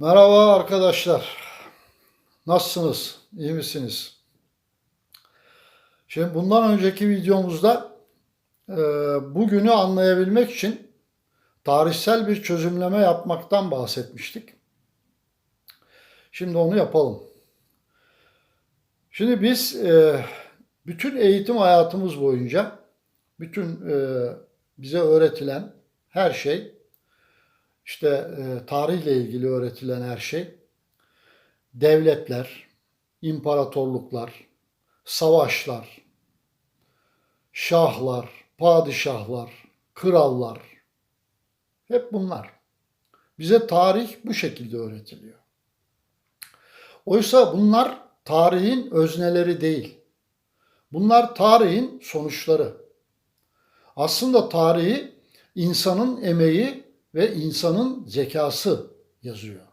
Merhaba arkadaşlar. Nasılsınız? İyi misiniz? Şimdi bundan önceki videomuzda e, bugünü anlayabilmek için tarihsel bir çözümleme yapmaktan bahsetmiştik. Şimdi onu yapalım. Şimdi biz e, bütün eğitim hayatımız boyunca bütün e, bize öğretilen her şey işte e, tarihle ilgili öğretilen her şey, devletler, imparatorluklar, savaşlar, şahlar, padişahlar, krallar, hep bunlar. Bize tarih bu şekilde öğretiliyor. Oysa bunlar tarihin özneleri değil. Bunlar tarihin sonuçları. Aslında tarihi insanın emeği ve insanın zekası yazıyor.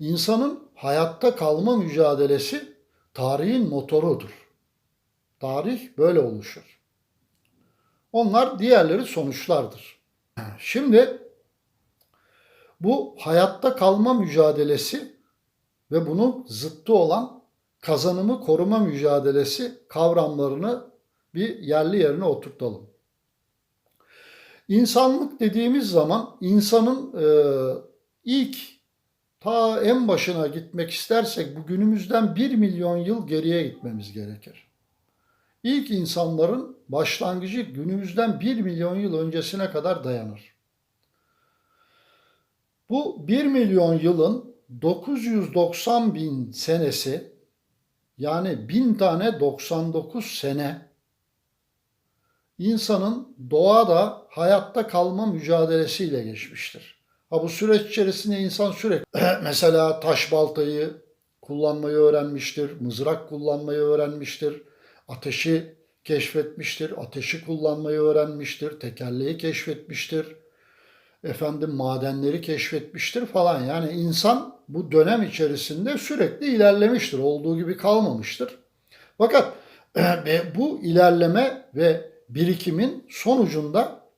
İnsanın hayatta kalma mücadelesi tarihin motorudur. Tarih böyle oluşur. Onlar diğerleri sonuçlardır. Şimdi bu hayatta kalma mücadelesi ve bunun zıttı olan kazanımı koruma mücadelesi kavramlarını bir yerli yerine oturtalım. İnsanlık dediğimiz zaman insanın e, ilk ta en başına gitmek istersek bu günümüzden 1 milyon yıl geriye gitmemiz gerekir. İlk insanların başlangıcı günümüzden 1 milyon yıl öncesine kadar dayanır. Bu 1 milyon yılın 990 bin senesi yani 1000 tane 99 sene insanın doğada hayatta kalma mücadelesiyle geçmiştir. Ha bu süreç içerisinde insan sürekli mesela taş baltayı kullanmayı öğrenmiştir, mızrak kullanmayı öğrenmiştir, ateşi keşfetmiştir, ateşi kullanmayı öğrenmiştir, tekerleği keşfetmiştir, efendim madenleri keşfetmiştir falan. Yani insan bu dönem içerisinde sürekli ilerlemiştir, olduğu gibi kalmamıştır. Fakat bu ilerleme ve birikimin sonucunda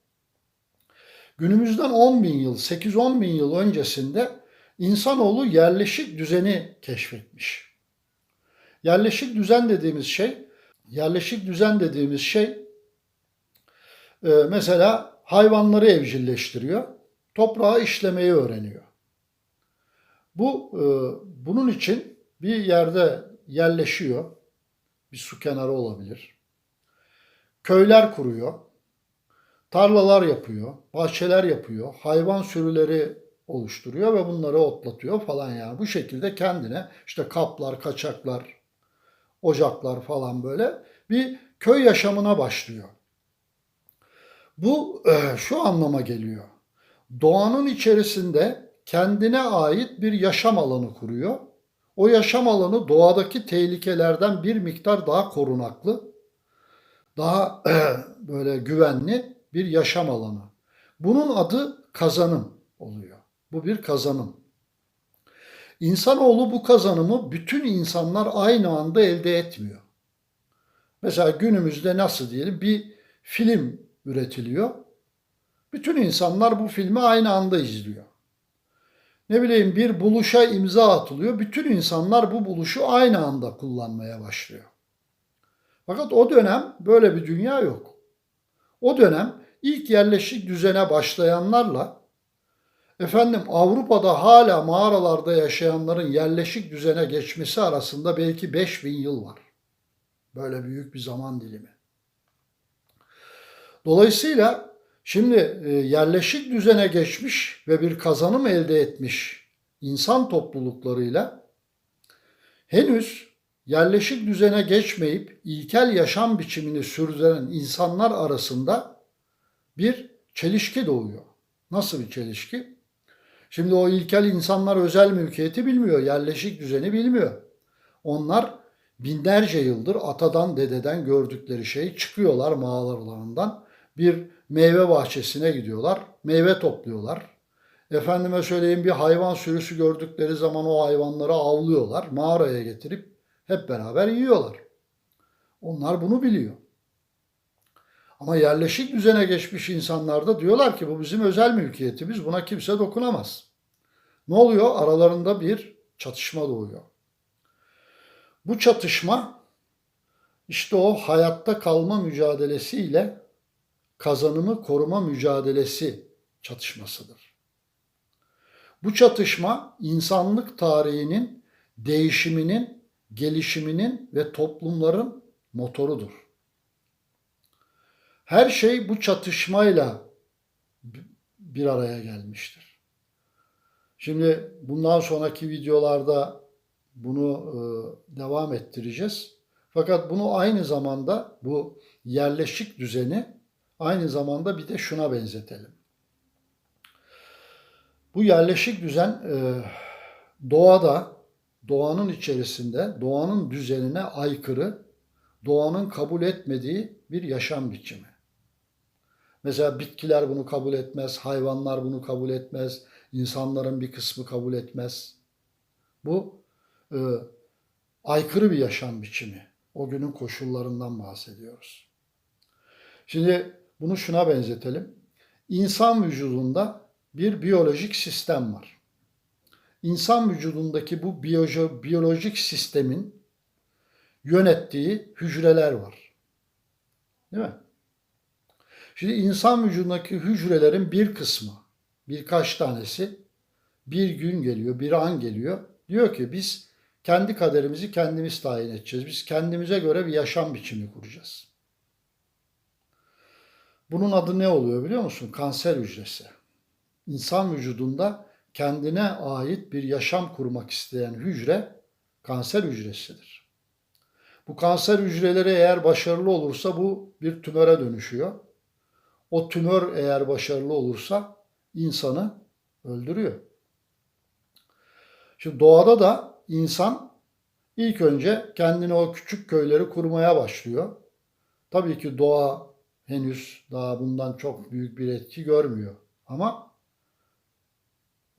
günümüzden 10 bin yıl, 8-10 bin yıl öncesinde insanoğlu yerleşik düzeni keşfetmiş. Yerleşik düzen dediğimiz şey, yerleşik düzen dediğimiz şey e, mesela hayvanları evcilleştiriyor, toprağı işlemeyi öğreniyor. Bu e, bunun için bir yerde yerleşiyor, bir su kenarı olabilir köyler kuruyor, tarlalar yapıyor, bahçeler yapıyor, hayvan sürüleri oluşturuyor ve bunları otlatıyor falan yani. Bu şekilde kendine işte kaplar, kaçaklar, ocaklar falan böyle bir köy yaşamına başlıyor. Bu e, şu anlama geliyor. Doğanın içerisinde kendine ait bir yaşam alanı kuruyor. O yaşam alanı doğadaki tehlikelerden bir miktar daha korunaklı daha böyle güvenli bir yaşam alanı. Bunun adı kazanım oluyor. Bu bir kazanım. İnsanoğlu bu kazanımı bütün insanlar aynı anda elde etmiyor. Mesela günümüzde nasıl diyelim bir film üretiliyor. Bütün insanlar bu filmi aynı anda izliyor. Ne bileyim bir buluşa imza atılıyor. Bütün insanlar bu buluşu aynı anda kullanmaya başlıyor. Fakat o dönem böyle bir dünya yok. O dönem ilk yerleşik düzene başlayanlarla efendim Avrupa'da hala mağaralarda yaşayanların yerleşik düzene geçmesi arasında belki 5000 yıl var. Böyle büyük bir zaman dilimi. Dolayısıyla şimdi e, yerleşik düzene geçmiş ve bir kazanım elde etmiş insan topluluklarıyla henüz yerleşik düzene geçmeyip ilkel yaşam biçimini sürdüren insanlar arasında bir çelişki doğuyor. Nasıl bir çelişki? Şimdi o ilkel insanlar özel mülkiyeti bilmiyor, yerleşik düzeni bilmiyor. Onlar binlerce yıldır atadan dededen gördükleri şey çıkıyorlar mağaralarından bir meyve bahçesine gidiyorlar, meyve topluyorlar. Efendime söyleyeyim bir hayvan sürüsü gördükleri zaman o hayvanları avlıyorlar, mağaraya getirip hep beraber yiyorlar. Onlar bunu biliyor. Ama yerleşik düzene geçmiş insanlar da diyorlar ki bu bizim özel mülkiyetimiz buna kimse dokunamaz. Ne oluyor? Aralarında bir çatışma doğuyor. Bu çatışma işte o hayatta kalma mücadelesiyle kazanımı koruma mücadelesi çatışmasıdır. Bu çatışma insanlık tarihinin değişiminin, gelişiminin ve toplumların motorudur. Her şey bu çatışmayla bir araya gelmiştir. Şimdi bundan sonraki videolarda bunu e, devam ettireceğiz. Fakat bunu aynı zamanda bu yerleşik düzeni aynı zamanda bir de şuna benzetelim. Bu yerleşik düzen e, doğada, doğanın içerisinde, doğanın düzenine aykırı, doğanın kabul etmediği bir yaşam biçimi. Mesela bitkiler bunu kabul etmez, hayvanlar bunu kabul etmez, insanların bir kısmı kabul etmez. Bu e, aykırı bir yaşam biçimi. O günün koşullarından bahsediyoruz. Şimdi bunu şuna benzetelim. İnsan vücudunda bir biyolojik sistem var. İnsan vücudundaki bu biyojo, biyolojik sistemin yönettiği hücreler var. Değil mi? Şimdi insan vücudundaki hücrelerin bir kısmı, birkaç tanesi bir gün geliyor, bir an geliyor. Diyor ki biz kendi kaderimizi kendimiz tayin edeceğiz. Biz kendimize göre bir yaşam biçimi kuracağız. Bunun adı ne oluyor biliyor musun? Kanser hücresi. İnsan vücudunda kendine ait bir yaşam kurmak isteyen hücre kanser hücresidir. Bu kanser hücreleri eğer başarılı olursa bu bir tümöre dönüşüyor. O tümör eğer başarılı olursa insanı öldürüyor. Şimdi doğada da insan ilk önce kendine o küçük köyleri kurmaya başlıyor. Tabii ki doğa henüz daha bundan çok büyük bir etki görmüyor. Ama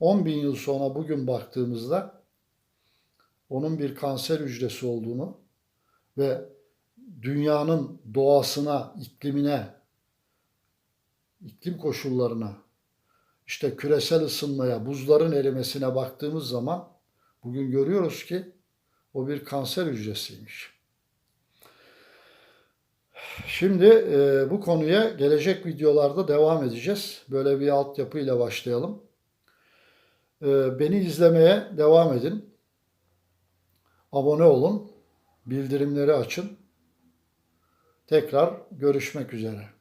10 bin yıl sonra bugün baktığımızda onun bir kanser hücresi olduğunu ve dünyanın doğasına, iklimine, iklim koşullarına, işte küresel ısınmaya, buzların erimesine baktığımız zaman bugün görüyoruz ki o bir kanser hücresiymiş. Şimdi e, bu konuya gelecek videolarda devam edeceğiz. Böyle bir altyapıyla başlayalım. E, beni izlemeye devam edin. Abone olun. Bildirimleri açın. Tekrar görüşmek üzere.